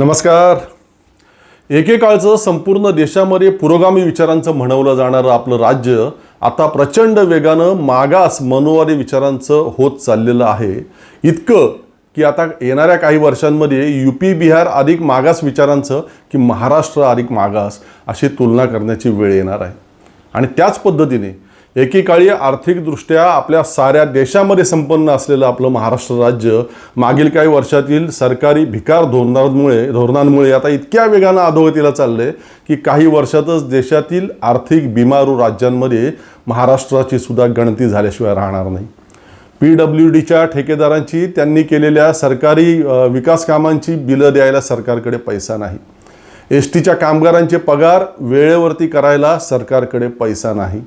नमस्कार. एकेकाळचं संपूर्ण देशामध्ये पुरोगामी विचारांचं म्हणवलं जाणारं आपलं राज्य आता प्रचंड वेगानं मागास मनोवादी विचारांचं होत चाललेलं आहे. इतकं की आता येणाऱ्या काही वर्षांमध्ये यू पी बिहार अधिक मागास विचारांचं की महाराष्ट्र अधिक मागास अशी तुलना करण्याची वेळ येणार आहे. आणि त्याच पद्धतीने एकेकाळी आर्थिकदृष्ट्या आपल्या साऱ्या देशामध्ये संपन्न असलेलं आपलं महाराष्ट्र राज्य मागील काही वर्षातील सरकारी भिकार धोरणांमुळे धोरणांमुळे आता इतक्या वेगानं अधोगतीला आहे की काही वर्षातच देशातील आर्थिक बिमारू राज्यांमध्ये महाराष्ट्राची सुद्धा गणती झाल्याशिवाय राहणार नाही. पी डब्ल्यू डीच्या ठेकेदारांची त्यांनी केलेल्या सरकारी विकास कामांची बिलं द्यायला सरकारकडे पैसा नाही. एस टीच्या कामगारांचे पगार वेळेवरती करायला सरकारकडे पैसा नाही.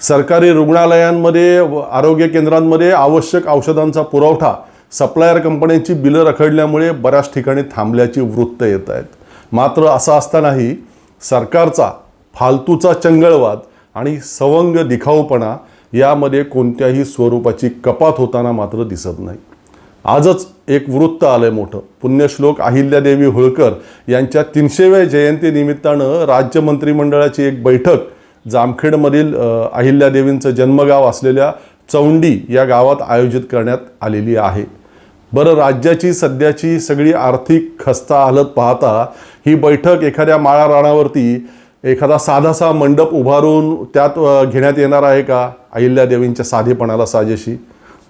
सरकारी रुग्णालयांमध्ये व आरोग्य केंद्रांमध्ये आवश्यक औषधांचा पुरवठा सप्लायर कंपन्यांची बिलं रखडल्यामुळे बऱ्याच ठिकाणी थांबल्याची वृत्त येत आहेत. मात्र असं असतानाही सरकारचा फालतूचा चंगळवाद आणि सवंग दिखाऊपणा यामध्ये कोणत्याही स्वरूपाची कपात होताना मात्र दिसत नाही. आजच एक वृत्त आलंय मोठं. पुण्यश्लोक अहिल्यादेवी होळकर यांच्या तीनशेव्या जयंतीनिमित्तानं राज्य मंत्रिमंडळाची एक बैठक जामखेडमधील अहिल्यादेवींचं जन्मगाव असलेल्या चौंडी या गावात आयोजित करण्यात आलेली आहे. बरं राज्याची सध्याची सगळी आर्थिक खस्ता हालत पाहता ही बैठक एखाद्या माळा राणावरती एखादा साधासा मंडप उभारून त्यात घेण्यात येणार आहे का? अहिल्यादेवींच्या साधेपणाला साजेशी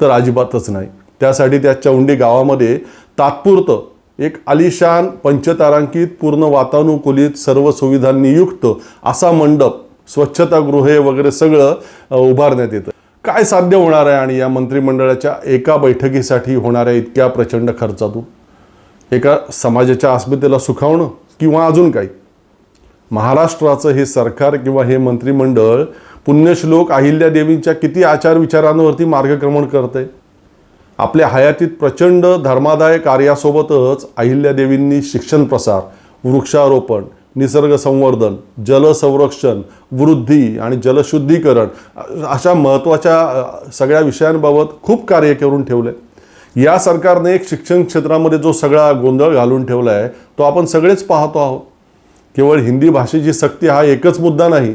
तर अजिबातच नाही. त्यासाठी त्या चौंडी गावामध्ये तात्पुरतं एक आलिशान पंचतारांकित पूर्ण वातानुकूलित सर्व सुविधांनी युक्त असा मंडप स्वच्छतागृहे वगैरे सगळं उभारण्यात येतं. काय साध्य होणार आहे आणि या मंत्रिमंडळाच्या एका बैठकीसाठी होणाऱ्या इतक्या प्रचंड खर्चातून? एका समाजाच्या अस्मितेला सुखावणं किंवा अजून काही? महाराष्ट्राचं हे सरकार किंवा हे मंत्रिमंडळ पुण्यश्लोक अहिल्यादेवींच्या किती आचार विचारांवरती मार्गक्रमण करते आपल्या हयातीत प्रचंड धर्मादाय कार्यासोबतच अहिल्यादेवींनी शिक्षण प्रसार वृक्षारोपण निसर्ग संवर्धन जलसंरक्षण वृद्धी आणि जलशुद्धीकरण अशा महत्त्वाच्या सगळ्या विषयांबाबत खूप कार्य करून ठेवलं या सरकारने एक शिक्षण क्षेत्रामध्ये जो सगळा गोंधळ घालून ठेवला आहे तो आपण सगळेच पाहतो आहोत. केवळ हिंदी भाषेची सक्ती हा एकच मुद्दा नाही.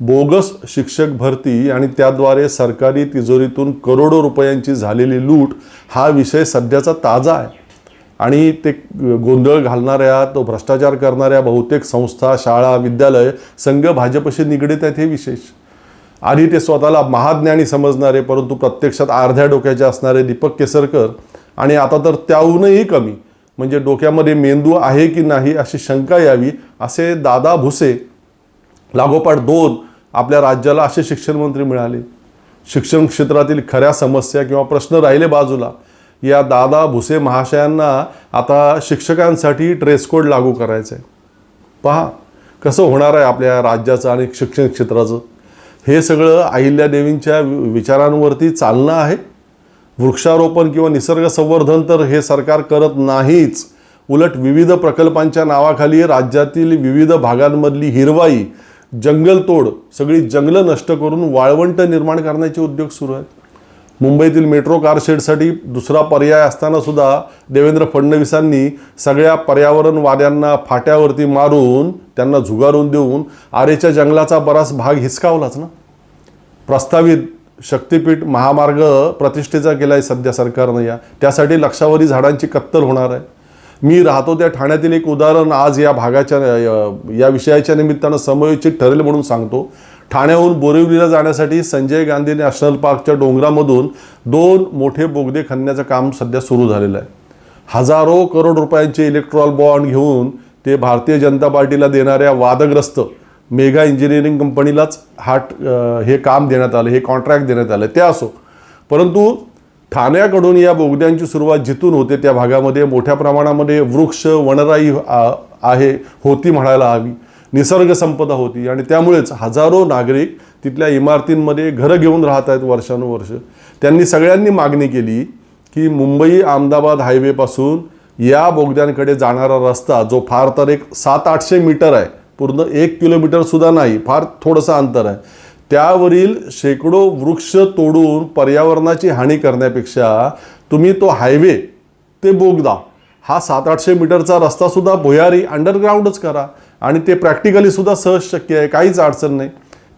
बोगस शिक्षक भरती आणि त्याद्वारे सरकारी तिजोरीतून करोडो रुपयांची झालेली लूट हा विषय सध्याचा ताजा आहे. आणि ते गोंधळ घालणाऱ्या तो भ्रष्टाचार करणाऱ्या बहुतेक संस्था शाळा विद्यालय संघ भाजपशी निगडीत आहेत हे विशेष. आधी ते स्वतःला महाज्ञानी समजणारे परंतु प्रत्यक्षात अर्ध्या डोक्याचे असणारे दीपक केसरकर. आणि आता तर त्याहूनही कमी. म्हणजे डोक्यामध्ये मेंदू आहे की नाही अशी शंका यावी असे दादा भुसे लागोपाठ दोन आपल्या राज्याला असे शिक्षणमंत्री मिळाले. शिक्षण क्षेत्रातील खऱ्या समस्या किंवा प्रश्न राहिले बाजूला. या दादा भुसे महाशयांना आता शिक्षकांसाठी ड्रेस कोड लागू करायचं आहे पहा कसं होणार आहे आपल्या राज्याचं आणि शिक्षण क्षेत्राचं? हे सगळं अहिल्यादेवींच्या वि- विचारांवरती चालणं आहे. वृक्षारोपण किंवा निसर्ग संवर्धन तर हे सरकार करत नाहीच. उलट विविध प्रकल्पांच्या नावाखाली राज्यातील विविध भागांमधली हिरवाई जंगलतोड सगळी जंगलं नष्ट करून वाळवंट निर्माण करण्याचे उद्योग सुरू आहेत. मुंबईतील मेट्रो कारशेडसाठी दुसरा पर्याय असताना सुद्धा देवेंद्र फडणवीसांनी सगळ्या पर्यावरणवाद्यांना फाट्यावरती मारून त्यांना झुगारून देऊन आरेच्या जंगलाचा बराच भाग हिसकावलाच ना? प्रस्तावित शक्तिपीठ महामार्ग प्रतिष्ठेचा केला आहे सध्या सरकारनं या. त्यासाठी लक्षावधी झाडांची कत्तल होणार आहे. मी राहतो त्या ठाण्यातील एक उदाहरण आज या भागाच्या या- या विषयाच्या निमित्तानं समयोचित ठरेल म्हणून सांगतो. ठाण्याहून बोरिवलीला जाण्यासाठी संजय गांधी नॅशनल पार्कच्या डोंगरामधून दोन मोठे बोगदे खणण्याचं काम सध्या सुरू झालेलं आहे. हजारो करोड रुपयांचे इलेक्ट्रॉल बॉन्ड घेऊन ते भारतीय जनता पार्टीला देणाऱ्या वादग्रस्त मेगा इंजिनिअरिंग कंपनीलाच हा हे काम देण्यात आलं हे कॉन्ट्रॅक्ट देण्यात आलं. ते असो परंतु ठाण्याकडून या बोगद्यांची सुरुवात जिथून होते त्या भागामध्ये मोठ्या प्रमाणामध्ये वृक्ष वनराई आ- आहे होती म्हणायला हवी. निसर्गसंपदा होती. आणि त्यामुळेच हजारो नागरिक तिथल्या इमारतींमध्ये घरं घेऊन राहत आहेत वर्षानुवर्ष. त्यांनी सगळ्यांनी मागणी केली की मुंबई अहमदाबाद हायवेपासून या बोगद्यांकडे जाणारा रस्ता जो फार तर एक सात आठशे मीटर आहे पूर्ण एक किलोमीटर सुद्धा नाही फार थोडंसं अंतर आहे. त्यावरील शेकडो वृक्ष तोडून पर्यावरणाची हानी करण्यापेक्षा तुम्ही तो हायवे ते बोगदा हा सात आठशे मीटरचा रस्तासुद्धा भुयारी अंडरग्राऊंडच करा. आणि ते प्रॅक्टिकली सुद्धा सहज शक्य आहे काहीच अडचण नाही.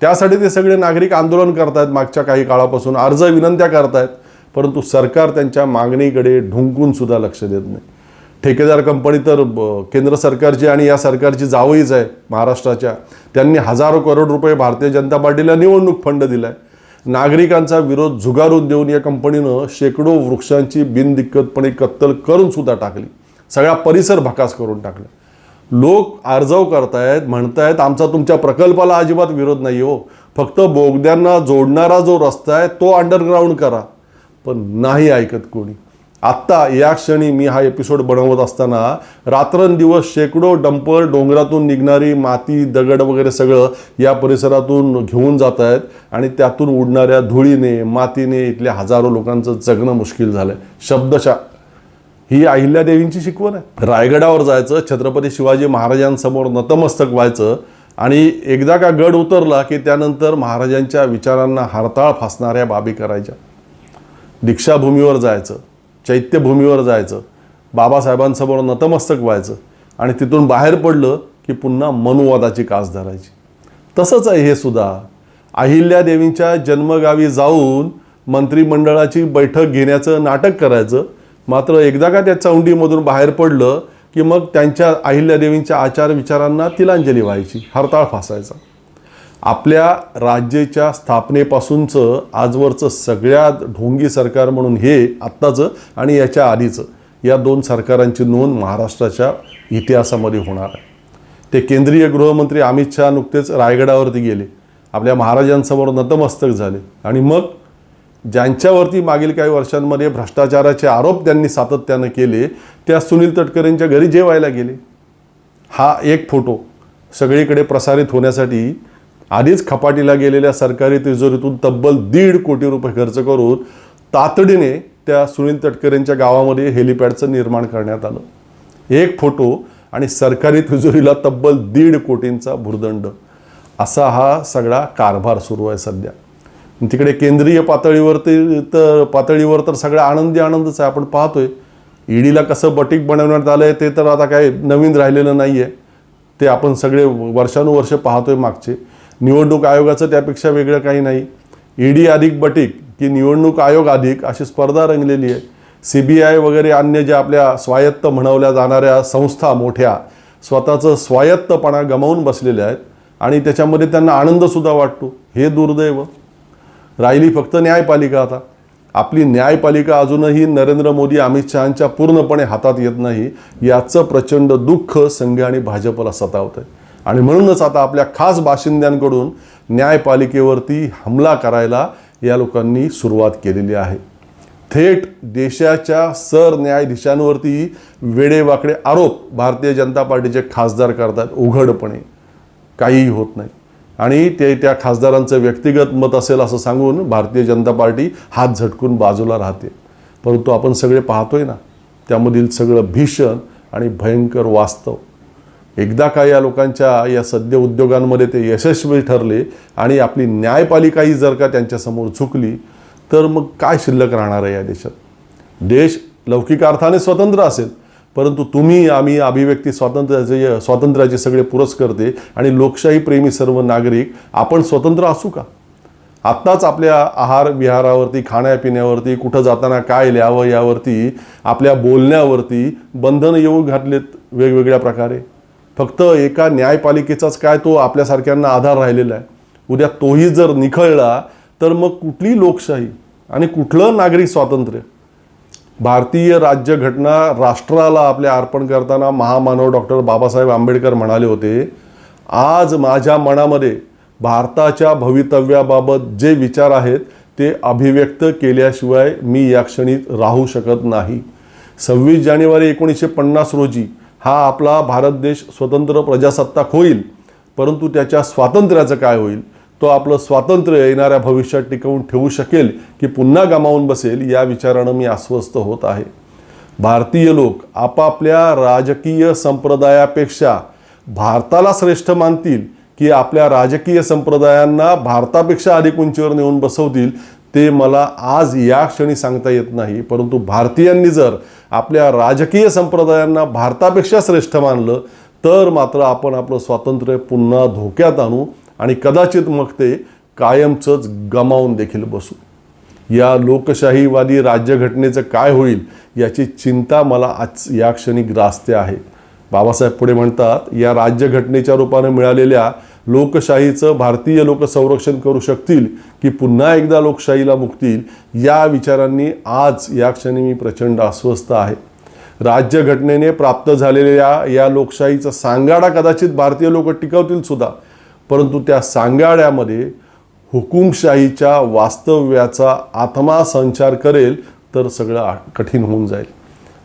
त्यासाठी ते सगळे नागरिक आंदोलन करतायत मागच्या काही काळापासून अर्ज विनंत्या करतायत परंतु सरकार त्यांच्या मागणीकडे ढुंकून सुद्धा लक्ष देत नाही. ठेकेदार कंपनी तर केंद्र सरकारची आणि या सरकारची जावईच आहे महाराष्ट्राच्या. त्यांनी हजारो करोड रुपये भारतीय जनता पार्टीला निवडणूक फंड दिलाय. नागरिकांचा विरोध झुगारून देऊन या कंपनीनं शेकडो वृक्षांची बिनदिक्कतपणे कत्तल करून सुद्धा टाकली. सगळा परिसर भकास करून टाकला. लोक आर्जव करतायत म्हणतायत आमचा तुमच्या प्रकल्पाला अजिबात विरोध नाही हो. फक्त बोगद्यांना जोडणारा जो रस्ता आहे तो अंडरग्राऊंड करा. पण नाही ऐकत कोणी. आत्ता या क्षणी मी हा एपिसोड बनवत असताना रात्रंदिवस शेकडो डंपर डोंगरातून निघणारी माती दगड वगैरे सगळं या परिसरातून घेऊन जात आहेत आणि त्यातून उडणाऱ्या धुळीने मातीने इथल्या हजारो लोकांचं जगणं मुश्किल झालं आहे शब्दशा. ही अहिल्यादेवींची शिकवण आहे. रायगडावर जायचं छत्रपती शिवाजी महाराजांसमोर नतमस्तक व्हायचं आणि एकदा का गड उतरला की त्यानंतर महाराजांच्या विचारांना हरताळ फासणाऱ्या बाबी करायच्या. दीक्षाभूमीवर जायचं चैत्यभूमीवर जायचं बाबासाहेबांसमोर नतमस्तक व्हायचं आणि तिथून बाहेर पडलं की पुन्हा मनुवादाची कास धरायची. तसंच आहे हे सुद्धा. अहिल्यादेवींच्या जन्मगावी जाऊन मंत्रिमंडळाची बैठक घेण्याचं नाटक करायचं मात्र एकदा का त्या चौंडीमधून बाहेर पडलं की मग त्यांच्या अहिल्यादेवींच्या आचार विचारांना तिलांजली व्हायची हरताळ फासायचा. आपल्या राज्याच्या स्थापनेपासूनचं आजवरचं सगळ्यात ढोंगी सरकार म्हणून हे आत्ताचं आणि याच्या आधीचं या दोन सरकारांची नोंद महाराष्ट्राच्या इतिहासामध्ये होणार आहे. ते केंद्रीय गृहमंत्री अमित शहा नुकतेच रायगडावरती गेले. आपल्या महाराजांसमोर नतमस्तक झाले. आणि मग ज्यांच्यावरती मागील काही वर्षांमध्ये भ्रष्टाचाराचे आरोप त्यांनी सातत्यानं केले त्या सुनील तटकरेंच्या घरी जेवायला गेले. हा एक फोटो सगळीकडे प्रसारित होण्यासाठी आधीच खपाटीला गेलेल्या सरकारी तिजोरीतून तब्बल दीड कोटी रुपये खर्च करून तातडीने त्या सुनील तटकरेंच्या गावामध्ये हेलिपॅडचं निर्माण करण्यात आलं. एक फोटो आणि सरकारी तिजोरीला तब्बल दीड कोटींचा भुर्दंड असा हा सगळा कारभार सुरू आहे सध्या. तिकडे केंद्रीय पातळीवरती तर पातळीवर तर सगळा आनंदी आनंदच आहे. आपण पाहतोय. ईडीला कसं बटीक बनवण्यात आलं आहे ते तर आता काही नवीन राहिलेलं नाही आहे ते आपण सगळे वर्षानुवर्ष पाहतोय मागचे. निवडणूक आयोगाचं त्यापेक्षा वेगळं काही नाही. ईडी अधिक बटीक की निवडणूक आयोग अधिक अशी स्पर्धा रंगलेली आहे. सी बी आय वगैरे अन्य ज्या आपल्या स्वायत्त म्हणवल्या जाणाऱ्या संस्था मोठ्या स्वतःचं स्वायत्तपणा गमावून बसलेल्या आहेत आणि त्याच्यामध्ये त्यांना आनंदसुद्धा वाटतो. हे दुर्दैव. राहिली फक्त न्यायपालिका आता. आपली न्यायपालिका अजूनही नरेंद्र मोदी अमित शहांच्या पूर्णपणे हातात येत नाही याचं प्रचंड दुःख संघ आणि भाजपला सतावत आहे आणि म्हणूनच आता आपल्या खास बाशिंद्यांकडून न्यायपालिकेवरती हमला करायला या लोकांनी सुरुवात केलेली आहे. थेट देशाच्या सरन्यायाधीशांवरती वेडेवाकडे आरोप भारतीय जनता पार्टीचे खासदार करतात उघडपणे. काहीही होत नाही. आणि ते त्या खासदारांचं व्यक्तिगत मत असेल असं सांगून भारतीय जनता पार्टी हात झटकून बाजूला राहते. परंतु आपण सगळे पाहतोय ना त्यामधील सगळं भीषण आणि भयंकर वास्तव. एकदा का या लोकांच्या या सद्य उद्योगांमध्ये ते यशस्वी ठरले आणि आपली न्यायपालिकाही जर का त्यांच्यासमोर झुकली तर मग काय शिल्लक राहणार आहे या देशात? देश लौकिक अर्थाने स्वतंत्र असेल परंतु तुम्ही आम्ही अभिव्यक्ती स्वातंत्र्याचे स्वातंत्र्याचे सगळे पुरस्कर्ते आणि लोकशाही प्रेमी सर्व नागरिक आपण स्वतंत्र असू का? आत्ताच आपल्या आहार विहारावरती खाण्यापिण्यावरती कुठं जाताना काय लिहावं यावरती आपल्या बोलण्यावरती बंधनं येऊ घातलेत वेगवेगळ्या प्रकारे. फक्त एका न्यायपालिकेचाच काय तो आपल्यासारख्यांना आधार राहिलेला आहे. उद्या तोही जर निखळला तर मग कुठली लोकशाही आणि कुठलं नागरिक स्वातंत्र्य? भारतीय राज्यघटना राष्ट्राला आपल्या अर्पण करताना महामानव डॉक्टर बाबासाहेब आंबेडकर म्हणाले होते आज माझ्या मनामध्ये भारताच्या भवितव्याबाबत जे विचार आहेत ते अभिव्यक्त केल्याशिवाय मी या क्षणी राहू शकत नाही. सव्वीस जानेवारी एकोणीसशे पन्नास रोजी हा आपला भारत देश स्वतंत्र प्रजासत्ताक होईल परंतु त्याच्या स्वातंत्र्याचं काय होईल? तो आपलं स्वातंत्र्य येणाऱ्या भविष्यात टिकवून ठेवू शकेल की पुन्हा गमावून बसेल या विचारानं मी अस्वस्थ होत आहे. भारतीय लोक आपापल्या राजकीय संप्रदायापेक्षा भारताला श्रेष्ठ मानतील की आपल्या राजकीय संप्रदायांना भारतापेक्षा अधिक उंचीवर नेऊन बसवतील ते मला आज या क्षणी सांगता येत नाही. परंतु भारतीयांनी जर आपल्या राजकीय संप्रदायांना भारतापेक्षा श्रेष्ठ मानलं तर मात्र आपण आपलं स्वातंत्र्य पुन्हा धोक्यात आणू आणि कदाचित मग ते कायमचंच गमावून देखील बसू. या लोकशाहीवादी राज्यघटनेचं काय होईल याची चिंता मला आज या क्षणी ग्रासते आहे. बाबासाहेब पुढे म्हणतात या राज्यघटनेच्या रूपाने मिळालेल्या लोकशाहीचं भारतीय लोक संरक्षण करू शकतील की पुन्हा एकदा लोकशाहीला मुक्तील या विचारांनी आज या क्षणी मी प्रचंड अस्वस्थ आहे. राज्यघटनेने प्राप्त झालेल्या या लोकशाहीचा सांगाडा कदाचित भारतीय लोक टिकवतील सुद्धा. परंतु त्या सांगाड्यामध्ये हुकुमशाहीच्या वास्तव्याचा आत्मा संचार करेल तर सगळं आ- कठीण होऊन जाईल.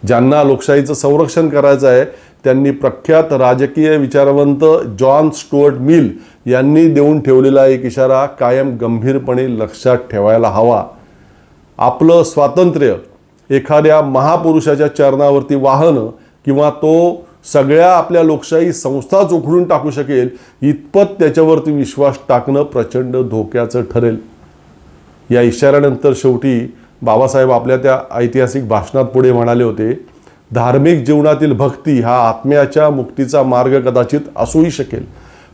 ज्यांना लोकशाहीचं संरक्षण करायचं आहे त्यांनी प्रख्यात राजकीय विचारवंत जॉन स्टुअर्ट मिल यांनी देऊन ठेवलेला एक इशारा कायम गंभीरपणे लक्षात ठेवायला हवा. आपलं स्वातंत्र्य एखाद्या महापुरुषाच्या चरणावरती वाहनं किंवा तो सगळ्या आपल्या लोकशाही संस्थाच उखडून टाकू शकेल इतपत त्याच्यावरती विश्वास टाकणं प्रचंड धोक्याचं ठरेल. या इशाऱ्यानंतर शेवटी बाबासाहेब आपल्या त्या ऐतिहासिक भाषणात पुढे म्हणाले होते धार्मिक जीवनातील भक्ती हा आत्म्याच्या मुक्तीचा मार्ग कदाचित असूही शकेल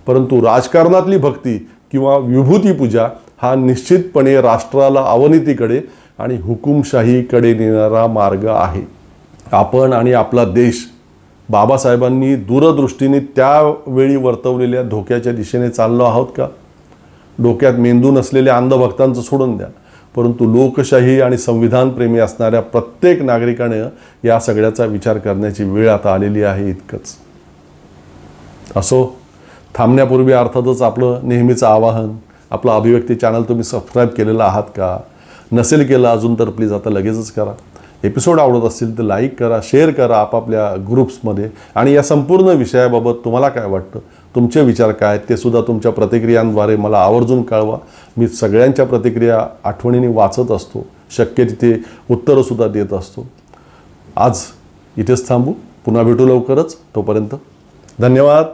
परंतु राजकारणातली भक्ती किंवा विभूतीपूजा हा निश्चितपणे राष्ट्राला अवनतीकडे आणि हुकुमशाहीकडे नेणारा मार्ग आहे. आपण आणि आपला देश बाबासाहेबांनी दूरदृष्टीने त्यावेळी वर्तवलेल्या धोक्याच्या दिशेने चाललो आहोत का? डोक्यात मेंदू नसलेल्या अंधभक्तांचं सोडून द्या. परंतु लोकशाही आणि संविधानप्रेमी असणाऱ्या प्रत्येक नागरिकाने या सगळ्याचा विचार करण्याची वेळ आता आलेली आहे इतकंच. असो थांबण्यापूर्वी अर्थातच आपलं नेहमीचं आवाहन आपलं अभिव्यक्ती चॅनल तुम्ही सबस्क्राईब केलेलं आहात का? नसेल केलं अजून तर प्लीज आता लगेचच करा. एपिसोड आवडत असतील तर लाईक करा शेअर करा आपापल्या ग्रुप्समध्ये. आणि या संपूर्ण विषयाबाबत तुम्हाला काय वाटतं? तुमचे विचार काय आहेत? ते सुद्धा तुमच्या प्रतिक्रियांद्वारे मला आवर्जून कळवा. मी सगळ्यांच्या प्रतिक्रिया आठवणीने वाचत असतो. शक्य तिथे उत्तरंसुद्धा देत असतो. आज इथेच थांबू. पुन्हा भेटू लवकरच. तोपर्यंत धन्यवाद.